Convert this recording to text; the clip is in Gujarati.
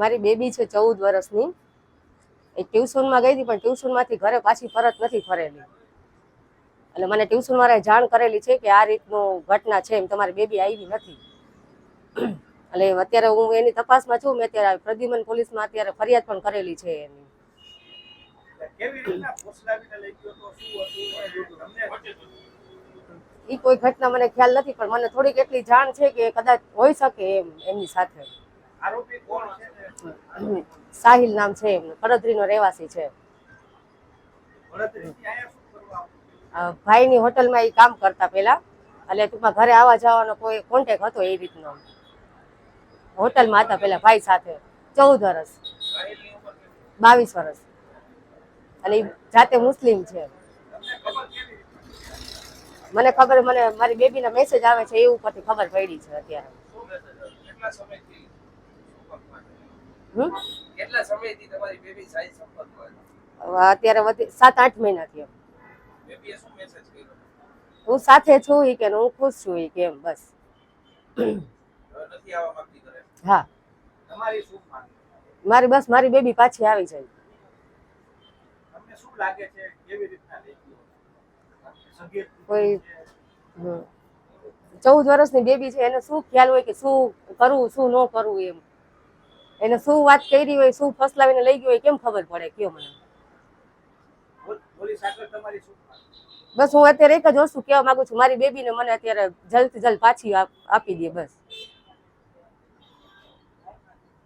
મારી બેબી છે ચૌદ વર્ષની. એ ટ્યુશનમાં ગઈ હતી, પણ ટ્યુશનમાંથી ઘરે પાછી પરત નથી ફરેલી. એટલે મને ટ્યુશન વાળાએ જાણ કરેલી છે કે આ રીતનું ઘટના છે એમ તમારી બેબી આવી નથી. એટલે અત્યારે હું એની તપાસમાં છું, મેં અત્યારે પ્રદ્યુમન પોલીસમાં અત્યારે ફરિયાદ પણ કરેલી છે એની. એ કોઈ ઘટના મને ખ્યાલ નથી, પણ મને થોડીક એટલી જાણ છે કે કદાચ હોઈ શકે એમ એમની સાથે. સાહિલ નામ છે એમનું. કડોદરીનો રહેવાસી છે. ભાઈની હોટલમાં એ કામ કરતા પહેલા. એટલે ટૂંકમાં ઘરે આવવા જવાનો કોઈ કોન્ટેક હતો એ રીતનો. હોટલમાં હતા પહેલા ભાઈ સાથે. ચૌદ વર્ષ? બાવીસ વર્ષ અને જાતે મુસ્લિમ છે? મને ખબર મને મારી બેબીના મેસેજ આવે છે એ ઉપરથી ખબર પડી છે અત્યારે શું message આવ્યો? કેટલા સમયથી સંપર્કમાં છે? હમ? કેટલા સમયથી તમારી બેબી સાહિલ સંપર્કમાં હવે અત્યારે વધી સાત આઠ મહિના થયો. બેબીએ શું મેસેજ કર્યો? હું સાથે છું ઈ કે હું ખુશ છું ઈ કે બસ. નથી આવવા માંગતી ઘરે? હા. તમારી શું માંગ? મારી બસ મારી બેબી પાછી આવી જાય તમને શું લાગે છે કેવી રીતના લઈ કોઈ- ચૌદ વર્ષની બેબી છે એને શું ખ્યાલ હોય કે શું કરવું શું ન કરવું એમ. એને શું વાત કરી હોય શું ફસલાવીને લઈ ગયો હોય કેમ ખબર પડે? કયો મને? બસ હું અત્યારે એક જ વસ્તુ કહેવા માંગુ છું. મારી બેબીને મને અત્યારે જલ્દ જલ્દ પાછી આપી દે બસ.